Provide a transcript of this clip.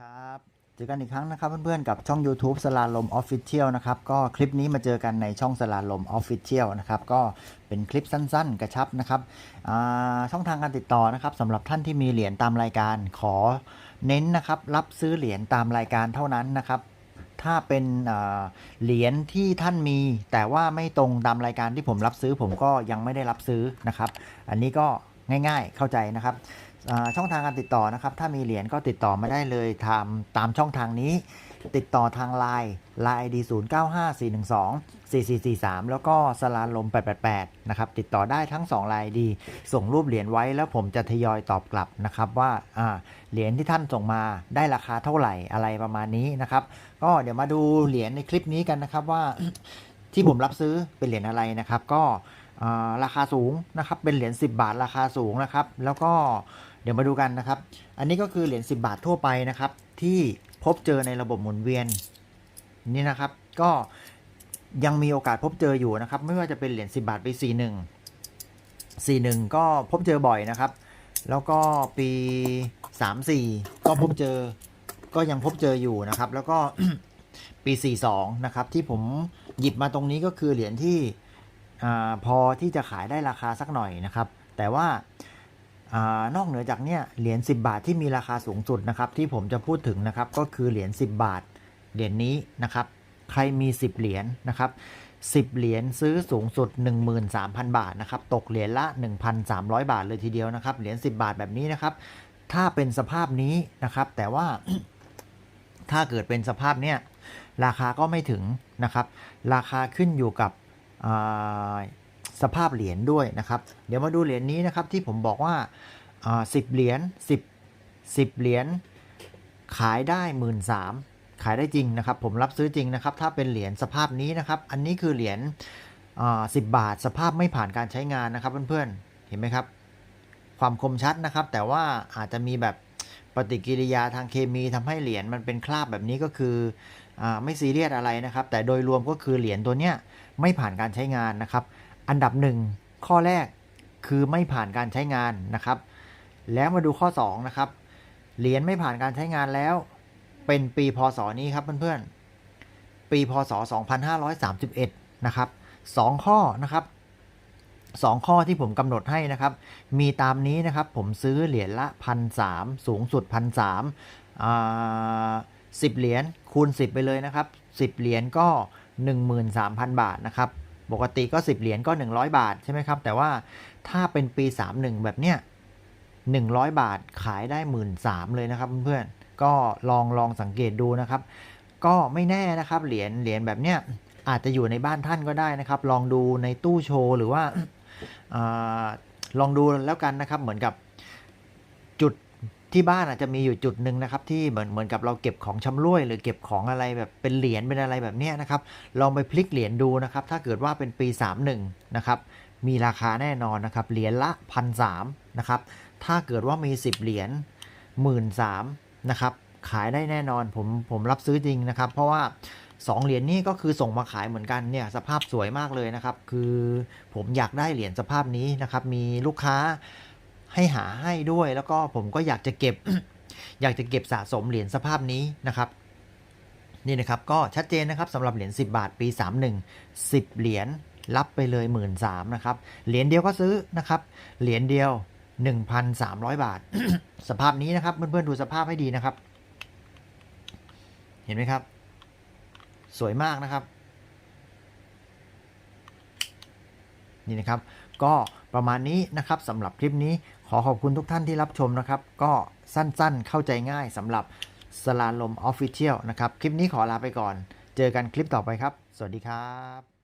ครับเจอกันอีกครั้งนะครับเพื่อนๆกับช่อง YouTube สลาลม Official นะครับก็คลิปนี้มาเจอกันในช่องสลาลม Official นะครับก็เป็นคลิปสั้นๆ กระชับนะครับช่องทางการติดต่อนะครับสำหรับท่านที่มีเหรียญตามรายการขอเน้นนะครับรับซื้อเหรียญตามรายการเท่านั้นนะครับถ้าเป็นเหรียญที่ท่านมี แต่ว่าไม่ตรงตามรายการที่ผมรับซื้อ ผมก็ยังไม่ได้รับซื้อนะครับ อันนี้ก็ง่ายๆเข้าใจนะครับ ช่องทางการติดต่อนะครับ ถ้ามีเหรียญก็ติดต่อมาได้เลยทำตามช่องทางนี้ ติดต่อทาง Line Line ID 0 9 5 4 1 2 4 4 4 3 แล้วก็สลาลม 888 นะครับ ติดต่อได้ทั้ง2 Line ID ส่งรูปเหรียญไว้แล้วผมจะทยอยตอบกลับนะครับ ว่าเหรียญที่ท่านส่งมาได้ราคาเท่าไหร่อะไรประมาณนี้นะครับ ก็เดี๋ยวมาดูเหรียญในคลิปนี้กันนะครับว่าที่ผมรับซื้อเป็นเหรียญอะไรนะครับ ก็ราคาสูงนะครับ เป็นเหรียญ10 บาทราคาสูงนะครับ แล้วก็ เดี๋ยวมาดูกันนะครับ อันนี้ก็คือเหรียญ10 บาททั่วไปนะครับ ที่พบเจอในระบบหมุนเวียนนี่นะครับ ก็ยังมีโอกาสพบเจออยู่นะครับ ไม่ว่าจะเป็นเหรียญ10 บาทปี 41 41 ก็พบเจอบ่อยนะครับ แล้วก็ปี 34 ก็พบเจอ ก็ยังพบเจออยู่นะครับ แล้วก็ปี 42 นะครับ ที่ผมหยิบมาตรงนี้ก็คือเหรียญที่อพอที่จะขายได้ราคาสักหน่อยนะครับ แต่ว่า นอกเหนือจากเนี้ยเหรียญ10 บาทที่มีราคาสูงสุดนะครับที่ผมจะพูดถึงนะครับก็คือเหรียญ10 บาท เหรียญนี้นะครับ ใครมี 10 เหรียญนะครับ10 เหรียญซื้อสูงสุด 13,000 บาทนะครับตกเหรียญละ 1,300 บาทเลยทีเดียวนะครับเหรียญ10 บาทแบบนี้นะครับ ถ้าเป็นสภาพนี้นะครับ แต่ว่าถ้าเกิดเป็นสภาพเนี้ยราคาก็ไม่ถึงนะครับ ราคาขึ้นอยู่กับ สภาพเหรียญด้วยนะครับ เดี๋ยวมาดูเหรียญนี้นะครับที่ผมบอกว่าสิบเหรียญสิบสิบเหรียญขายได้หมื่นสามขายได้จริงนะครับ ผมรับซื้อจริงนะครับ ถ้าเป็นเหรียญสภาพนี้นะครับ อันนี้คือเหรียญสิบบาท สภาพไม่ผ่านการใช้งานนะครับเพื่อนๆเห็นไหมครับ ความคมชัดนะครับ แต่ว่าอาจจะมีแบบปฏิกิริยาทางเคมีทำให้เหรียญมันเป็นคราบแบบนี้ก็คืออไม่ซีเรียสอะไรนะครับ แต่โดยรวมก็คือเหรียญตัวเนี้ยไม่ผ่านการใช้งานนะครับ อันดับหนึ่งข้อแรกคือไม่ผ่านการใช้งานนะครับ แล้วมาดูข้อ2นะครับเหรียญไม่ผ่านการใช้งานแล้ว เป็นปีพศนี้ครับเพื่อนๆ ปีพศ 2531 นะครับสองข้อนะครับสองข้อที่ผมกำหนดให้นะครับ มีตามนี้นะครับ ผมซื้อเหรียญละพันสามสูงสุดพันสามสิบเหรียญคูณ 10 ไปเลยนะครับ 10 เหรียญก็ 13,000 บาทนะครับ ปกติก็ 10 เหรียญก็ 100 บาทใช่ไหมครับ แต่ว่าถ้าเป็นปี 31 แบบเนี้ย100 บาทขายได้ 1 3ื่นเลยนะครับเพื่อนๆ ก็ลองลองสังเกตดูนะครับ ก็ไม่แน่นะครับเหรียญเหรียญแบบเนี้ยอาจจะอยู่ในบ้านท่านก็ได้นะครับ ลองดูในตู้โชว์หรือว่าอาลองดูแล้วกันนะครับเหมือนกับจุด ที่บ้านอาจจะมีอยู่จุดหนึ่งนะครับ ที่เหมือนเหมือนกับเราเก็บของชำร่วย หรือเก็บของอะไรแบบเป็นเหรียญเป็นอะไรแบบนี้นะครับลองไปพลิกเหรียญดูนะครับ ถ้าเกิดว่าเป็นปี 31นะครับมีราคาแน่นอนนะครับเหรียญละพันสามนะครับถ้าเกิดว่ามี 10 เหรียญหมื่นสามนะครับขายได้แน่นอนผมผมรับซื้อจริงนะครับ เพราะว่า 2 เหรียญนี้ก็คือส่งมาขายเหมือนกันเนี่ยสภาพสวยมากเลยนะครับ คือผมอยากได้เหรียญสภาพนี้นะครับมีลูกค้า ให้หาให้ด้วย แล้วก็ผมก็อยากจะเก็บ อยากจะเก็บสะสมเหรียญสภาพนี้นะครับนี่นะครับก็ชัดเจนนะครับสำหรับเหรียญ10 บาทปี 31 10 เหรียญรับไปเลย 1 3ื่นนะครับเหรียญเดียวก็ซื้อนะครับเหรียญเดียว 1,300 บาท สภาพนี้นะครับเพื่อนๆดูสภาพให้ดีนะครับ เห็นไหมครับ สวยมากนะครับ นี่นะครับ ก็ประมาณนี้นะครับสำหรับคลิปนี้ขอขอบคุณทุกท่านที่รับชมนะครับ ก็สั้นๆเข้าใจง่ายสำหรับสลาลมออฟฟิเชียลนะครับ คลิปนี้ขอลาไปก่อน เจอกันคลิปต่อไปครับ สวัสดีครับ